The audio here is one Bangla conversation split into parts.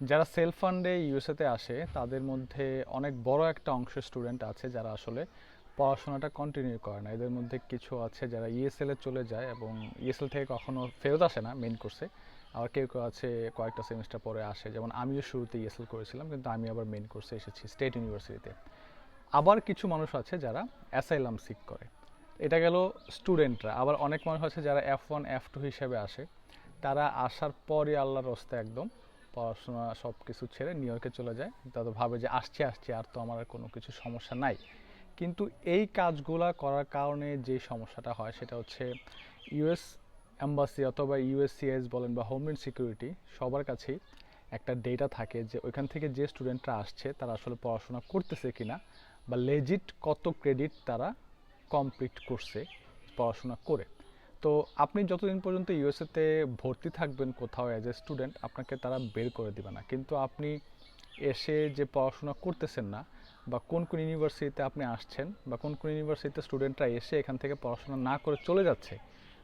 যারা সেলফ ফান্ডে ইউএসএতে আসে, তাদের মধ্যে অনেক বড় একটা অংশ স্টুডেন্ট আছে যারা আসলে পড়াশোনাটা কন্টিনিউ করে না। এদের মধ্যে কিছু আছে যারা ইএসএল এ চলে যায় এবং ইএসএল থেকে কখনো ফেরত আসে না মেন কোর্সে আবার কেউ কেউ আছে, কয়েকটা সেমিস্টার পরে আসে। যেমন আমিও শুরুতে ইএসএল করেছিলাম, কিন্তু আমি আবার মেন কোর্সে এসেছি স্টেট ইউনিভার্সিটিতে আবার কিছু মানুষ আছে যারা অ্যাসাইলাম সিক করে। এটা গেল স্টুডেন্টরা আবার অনেক মানুষ আছে যারা এফ ওয়ান এফ টু হিসেবে আসে। তারা আসার পরই আল্লাহর রস্তে একদম পড়াশোনা সব কিছু ছেড়ে নিউ ইয়র্কে চলে যায়। তাদের ভাবে যে আসছে আসছে, আর তো আমার আর কোনো কিছু সমস্যা নাই। কিন্তু এই কাজগুলা করার কারণে যে সমস্যাটা হয় সেটা হচ্ছে ইউএস অ্যাম্বাসি অথবা ইউএসসিএস বলেন বা হোমল্যান্ড সিকিউরিটি সবার কাছেই একটা ডেটা থাকে যে ওইখান থেকে যে স্টুডেন্টরা আসছে তারা আসলে পড়াশোনা করতেছে কিনা বা লেজিট কত ক্রেডিট তারা কমপ্লিট করছে পড়াশোনা করে। তো আপনি যতদিন পর্যন্ত ইউএসএতে ভর্তি থাকবেন কোথাও অ্যাজ এ স্টুডেন্ট আপনাকে তারা বের করে দিবে না। কিন্তু আপনি এসে যে পড়াশোনা করতেছেন না বা কোন কোন ইউনিভার্সিটিতে আপনি আসছেন বা কোন কোন ইউনিভার্সিটিতে স্টুডেন্টরা এসে এখান থেকে পড়াশোনা না করে চলে যাচ্ছে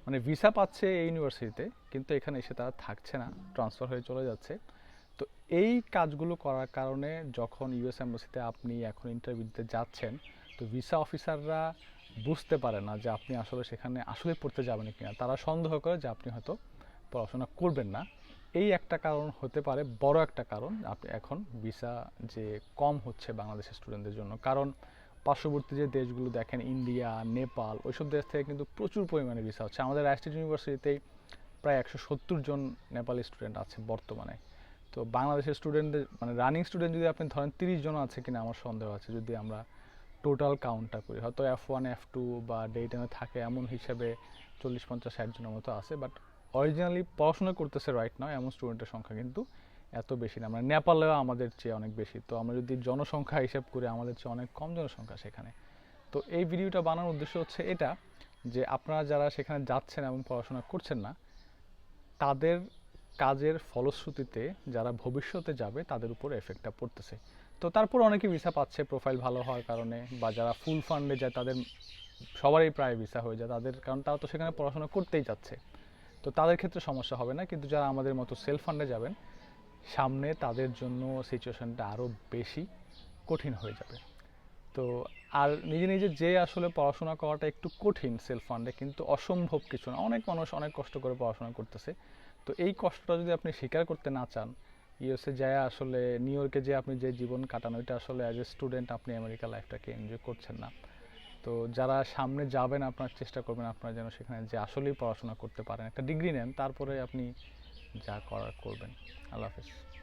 মানে ভিসা পাচ্ছে এই ইউনিভার্সিটিতে কিন্তু এখানে এসে তারা থাকছে না ট্রান্সফার হয়ে চলে যাচ্ছে। তো এই কাজগুলো করার কারণে যখন ইউএস এম্বাসিতে আপনি এখন ইন্টারভিউ দিতে যাচ্ছেন, তো ভিসা অফিসাররা বুঝতে পারে না যে আপনি আসলে সেখানে আসলে পড়তে যাবেন কি না তারা সন্দেহ করে যে আপনি হয়তো পড়াশোনা করবেন না। এই একটা কারণ হতে পারে, বড় একটা কারণ আপনি এখন ভিসা যে কম হচ্ছে বাংলাদেশের স্টুডেন্টদের জন্য। কারণ পার্শ্ববর্তী যে দেশগুলো দেখেন, ইন্ডিয়া, নেপাল, ওইসব দেশ থেকে কিন্তু প্রচুর পরিমাণে ভিসা হচ্ছে। আমাদের রাষ্ট্রীয় ইউনিভার্সিটিতেই প্রায় একশো সত্তর জন নেপালি স্টুডেন্ট আছে বর্তমানে। তো বাংলাদেশের স্টুডেন্টদের মানে রানিং স্টুডেন্ট যদি আপনি ধরেন তিরিশ জন আছে কিনা, আমার সন্দেহ আছে। যদি আমরা টোটাল কাউন্টটা করি। হয়তো এফ ওয়ান এফ টু বা ডে টেনে থাকে এমন হিসেবে চল্লিশ, পঞ্চাশ, ষাট জনের মতো আছে বাট অরিজিনালি পড়াশোনা করতেছে রাইট নয় এমন স্টুডেন্টের সংখ্যা কিন্তু এত বেশি না। মানে নেপালেও আমাদের চেয়ে অনেক বেশি। তো আমরা যদি জনসংখ্যা হিসাব করি, আমাদের চেয়ে অনেক কম জনসংখ্যা সেখানে। তো এই ভিডিওটা বানানোর উদ্দেশ্য হচ্ছে এটা, যে আপনারা যারা সেখানে যাচ্ছেন এবং পড়াশোনা করছেন না, তাদের কাজের ফলশ্রুতিতে যারা ভবিষ্যতে যাবে, তাদের উপর এফেক্টটা পড়তেছে। তো তারপর অনেকে ভিসা পাচ্ছে প্রোফাইল ভালো হওয়ার কারণে, বা যারা ফুল ফান্ডে যায়, তাদের সবারই প্রায় ভিসা হয়ে যায়। তাদের, কারণ তারা তো সেখানে পড়াশোনা করতেই যাচ্ছে তো তাদের ক্ষেত্রে সমস্যা হবে না, কিন্তু যারা আমাদের মতো সেলফ ফান্ডে যাবেন, সামনে তাদের জন্য সিচুয়েশনটা আরও বেশি কঠিন হয়ে যাবে। তো আর নিজে নিজে যে আসলে পড়াশোনা করাটা একটু কঠিন সেলফ ফান্ডে কিন্তু অসম্ভব কিছু না। অনেক মানুষ অনেক কষ্ট করে পড়াশোনা করতেছে। তো এই কষ্টটা যদি আপনি স্বীকার করতে না চান, ইউএসএ যায় আসলে নিউ ইয়র্কে যে আপনি যে জীবন কাটান, ওইটা আসলে অ্যাজ এ স্টুডেন্ট আপনি আমেরিকা লাইফটাকে এনজয় করছেন না। তো যারা সামনে যাবেন, আপনার চেষ্টা করবেন আপনারা যেন সেখানে যে আসলেই পড়াশোনা করতে পারেন। একটা ডিগ্রি নেন, তারপরে আপনি যা করার করবেন। আল্লাহ হাফিজ।